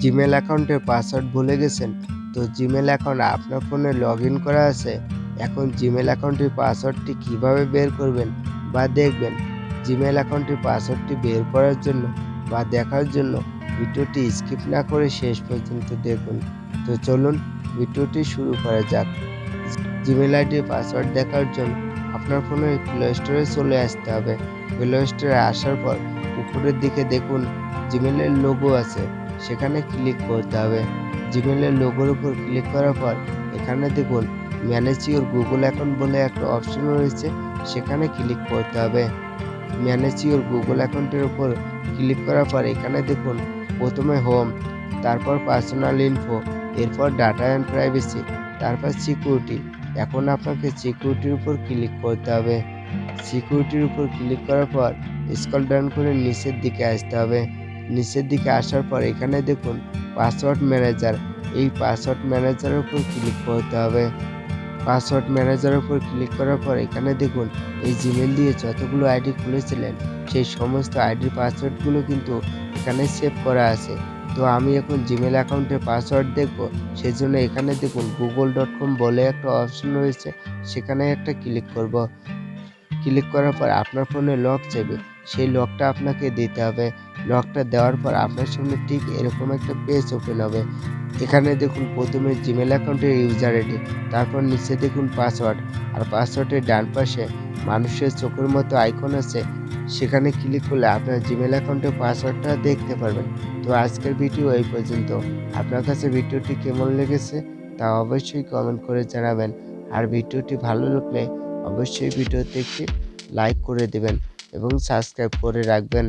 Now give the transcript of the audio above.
Gmail অ্যাকাউন্টের password ভুলে গেছেন, তো জিমেল অ্যাকাউন্ট আপনার ফোনে লগ ইন করা আছে, এখন জিমেল অ্যাকাউন্টের পাসওয়ার্ডটি কীভাবে বের করবেন বা দেখবেন? জিমেল অ্যাকাউন্টের পাসওয়ার্ডটি বের করার জন্য বা দেখার জন্য ভিডিওটি স্কিপ না করে শেষ পর্যন্ত দেখুন। তো চলুন ভিডিওটি শুরু করা যাক। জিমেল আইডির পাসওয়ার্ড দেখার জন্য আপনার ফোনে প্লে স্টোরে চলে আসতে হবে। প্লে স্টোরে আসার পর উপরের দিকে দেখুন জিমেলের লোগো আছে। সেখানে ক্লিক করতে হবে। জিমেলের লোগোর উপর ক্লিক করার পর, এখানে দেখুন ম্যানেজ ইউর গুগল অ্যাকাউন্ট বলে একটা অপশন রয়েছে, সেখানে ক্লিক করতে হবে। ম্যানেজ ইউর গুগল অ্যাকাউন্টের উপর ক্লিক করার পর, এখানে দেখুন, প্রথমে হোম তারপর পার্সোনাল ইনফো এরপর ডাটা অ্যান্ড প্রাইভেসি তারপর সিকিউরিটি এখন আপনাকে সিকিউরিটির উপর ক্লিক করতে হবে। সিকিউরিটির উপর ক্লিক করার পর স্কল ডাউন করে নিচের দিকে আসতে হবে। নিচের দিকে আসার পর এখানে দেখুন পাসওয়ার্ড ম্যানেজার এই পাসওয়ার্ড ম্যানেজারের উপর ক্লিক করতে হবে। পাসওয়ার্ড ম্যানেজারের উপর ক্লিক করার পর এখানে দেখুন এই জিমেল দিয়ে যতগুলো আইডি খুলেছিলেন, সেই সমস্ত আইডির পাসওয়ার্ডগুলো কিন্তু এখানে সেভ করা আছে। তো আমি এখন জিমেল অ্যাকাউন্টের পাসওয়ার্ড দেখব, সেজন্য এখানে দেখুন গুগল ডট কম বলে একটা অপশন রয়েছে, সেখানে একটা ক্লিক করব। ক্লিক করার পর আপনার ফোনে লক চাইবে, সেই লকটা আপনাকে দিতে হবে। লকটা দেওয়ার পর আপনার সামনে ঠিক এরকম একটা পেজ ওপেন হবে। এখানে দেখুন প্রথমে জিমেল অ্যাকাউন্টের ইউজার আইডি তারপর নিচে দেখুন পাসওয়ার্ড আর পাসওয়ার্ডের ডান পাশে মানুষের চোখের মতো আইকন আছে। সেখানে ক্লিক করলে আপনার জিমেল অ্যাকাউন্টের পাসওয়ার্ডটা দেখতে পারবেন। তো আজকের ভিডিও এই পর্যন্ত। আপনার কাছে ভিডিওটি কেমন লেগেছে তা অবশ্যই কমেন্ট করে জানাবেন। আর ভিডিওটি ভালো লাগলে অবশ্যই ভিডিওতে একটি লাইক করে দেবেন এবং সাবস্ক্রাইব করে রাখবেন।